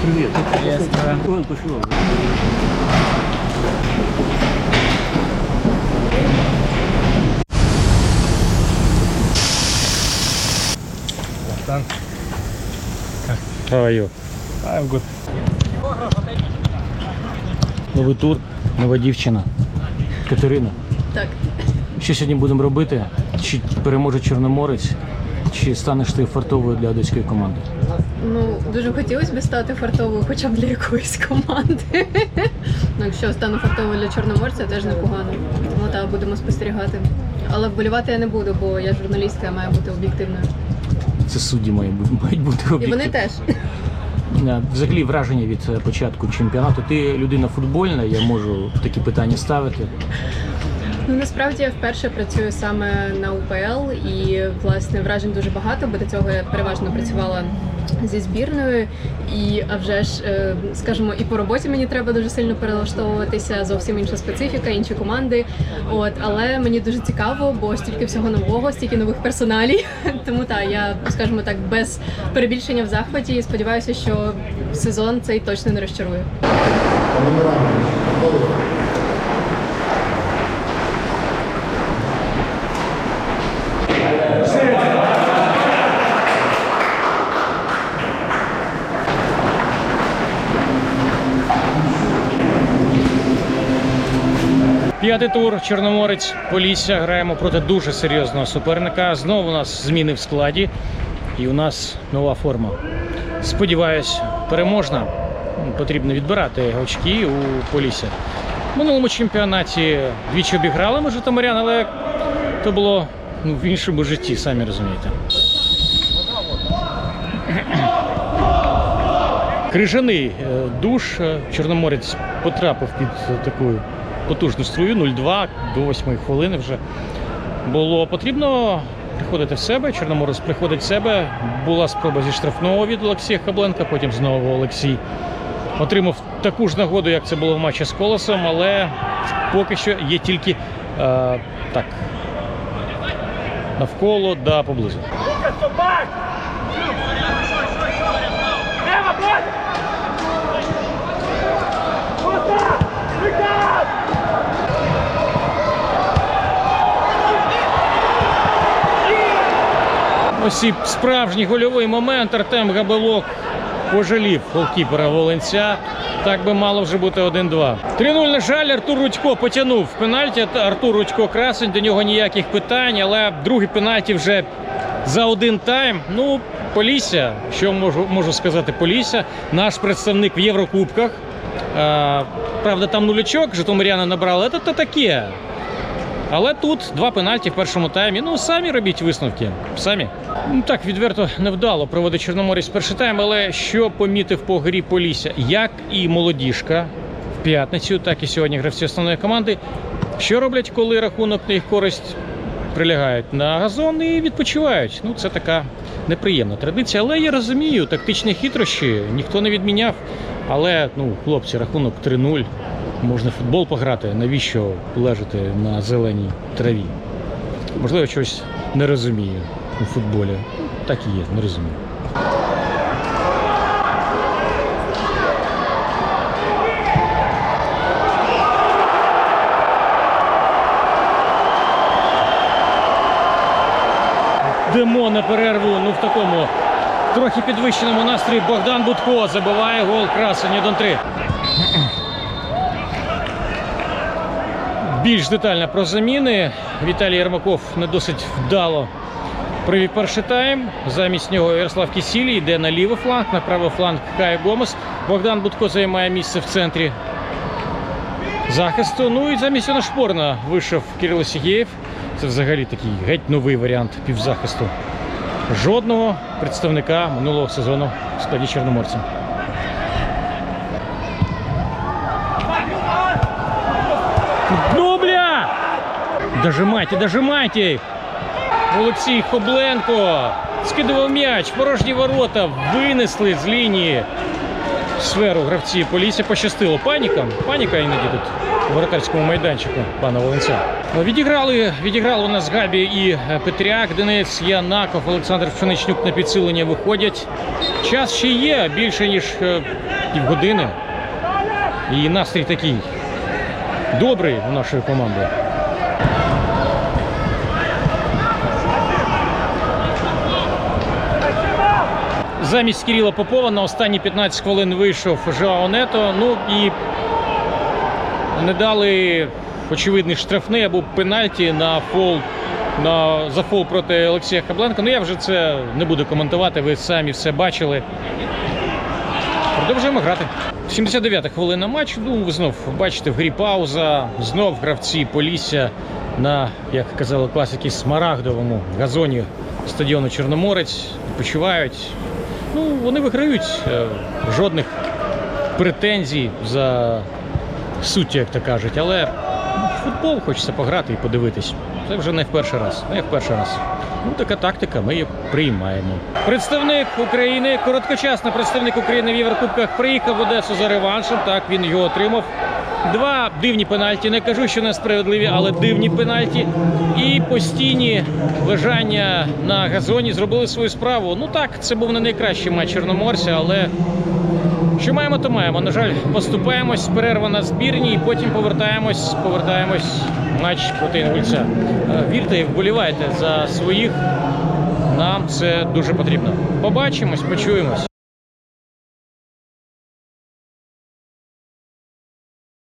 Привет. Приветствую. Он пошел. How are you? I'm good. Новий тур, нова дівчина. Катерина. Так, Що сьогодні будемо робити? Чи переможе Чорноморець, чи станеш ти фартовою для одеської команди? ну дуже хотілося б стати фартовою хоча б для якоїсь команди. ну, якщо стану фартовою для чорноморця, теж непогано. Ну так, будемо спостерігати. Але вболівати я не буду, бо я журналістка, я маю бути об'єктивною. Це судді мають бути, бути І вони теж. Взагалі враження від е, початку чемпіонату. Ти людина футбольна, я можу такі питання ставити. Ну насправді я вперше працюю саме на УПЛ і власне вражень дуже багато, бо до цього я переважно працювала зі збірною. І а вже ж, е, скажімо, і по роботі мені треба дуже сильно перелаштовуватися, зовсім інша специфіка, інші команди. От, але мені дуже цікаво, бо стільки всього нового, стільки нових персоналій. Тому так, я скажімо так, без перебільшення в захваті. І сподіваюся, що сезон цей точно не розчарує. П'ятий тур, Чорноморець, Полісся. Граємо проти дуже серйозного суперника. Знову у нас зміни в складі, і у нас нова форма. Сподіваюсь, переможна. Потрібно відбирати очки у Полісся. В минулому чемпіонаті двічі обіграли ми житомирян, але то було ну, в іншому житті, самі розумієте. Крижаний е, душ. Е, Чорноморець потрапив під таку потужну струю 0-2 до 8 хвилини вже. Було потрібно приходити в себе. Чорноморець приходить в себе. Була спроба зі штрафного від Олексія Хабленка, потім знову Олексій отримав таку ж нагоду, як це було в матчі з Колосом, але поки що є тільки е, так навколо да поблизу. Ось і справжній гольовий момент. Артем Габелок пожалів голкіпера Волинця. Так би мало вже бути 1-2. 3-0, на жаль, Артур Рудько потягнув пенальті. Артур Рудько красень, до нього ніяких питань, але другий пенальті вже за один тайм. Ну, Полісся, що можу, можу сказати, Полісся, наш представник в Єврокубках. А, правда, там нулячок Житомиряни набрали. Це таке. Але тут два пенальті в першому таймі. Ну, самі робіть висновки. Самі. Ну так, відверто невдало проводить Чорноморець перший тайм, але що помітив по грі Полісся, як і молодіжка в п'ятницю, так і сьогодні гравці основної команди. Що роблять, коли рахунок на їх користь прилягають на газон і відпочивають. Ну, це така неприємна традиція. Але я розумію, тактичні хитрощі ніхто не відміняв. Але, ну, хлопці, рахунок 3-0. Можна футбол пограти. Навіщо лежати на зеленій траві? Можливо, щось не розумію у футболі. Так і є, не розумію. Йдемо на перерву, ну в такому трохи підвищеному настрої Богдан Будко забиває гол красень 1-3. Більш детально про заміни. Віталій Єрмаков не досить вдало провів перший тайм. Замість нього Ярослав Кісілі йде на лівий фланг, на правий фланг Кай Гомес. Богдан Будко займає місце в центрі захисту. Ну і замість Йона Шпорна вийшов Кирило Сігєєв. Це взагалі такий геть новий варіант півзахисту. Жодного представника минулого сезону в складі Чорноморця. Ну! Дожимайте, дожимайте! Олексій Хобленко скидував м'яч, порожні ворота, винесли з лінії. сферу гравці Полісся. Пощастило паніка. Паніка іноді тут у воротарському майданчику пана Волинця. Відіграли, відіграли у нас Габі і е, Петряк, Денис Янаков, Олександр Пшеничнюк на підсилення виходять. Час ще є більше ніж е, півгодини. І настрій такий добрий у нашої команди. Замість Кирила Попова на останні 15 хвилин вийшов Жоао Нето. Ну і не дали очевидний штрафний або пенальті на фол на за фол проти Олексія Хабленка. Ну я вже це не буду коментувати. Ви самі все бачили. Продовжуємо грати. 79-та хвилина матчу. Ну, ви знов бачите, в грі пауза. Знов гравці Полісся на, як казали класики, смарагдовому газоні стадіону Чорноморець відпочивають. Ну, вони виграють. Е, Жодних претензій за суттю, як то кажуть. Але ну, футбол хочеться пограти і подивитись. Це вже не в перший раз. Не в перший раз. Ну, така тактика, ми її приймаємо. Представник України, короткочасно представник України в Єврокубках приїхав в Одесу за реваншем. Так, він його отримав. Два дивні пенальті. Не кажу, що несправедливі, але дивні пенальті. І постійні лежання на газоні зробили свою справу. Ну так, це був не найкращий матч Чорноморця, але що маємо, то маємо. На жаль, поступаємось, перерва на збірні, і потім повертаємось, повертаємось матч проти Інгульця. Е, Вірте і вболівайте за своїх. Нам це дуже потрібно. Побачимось, почуємось.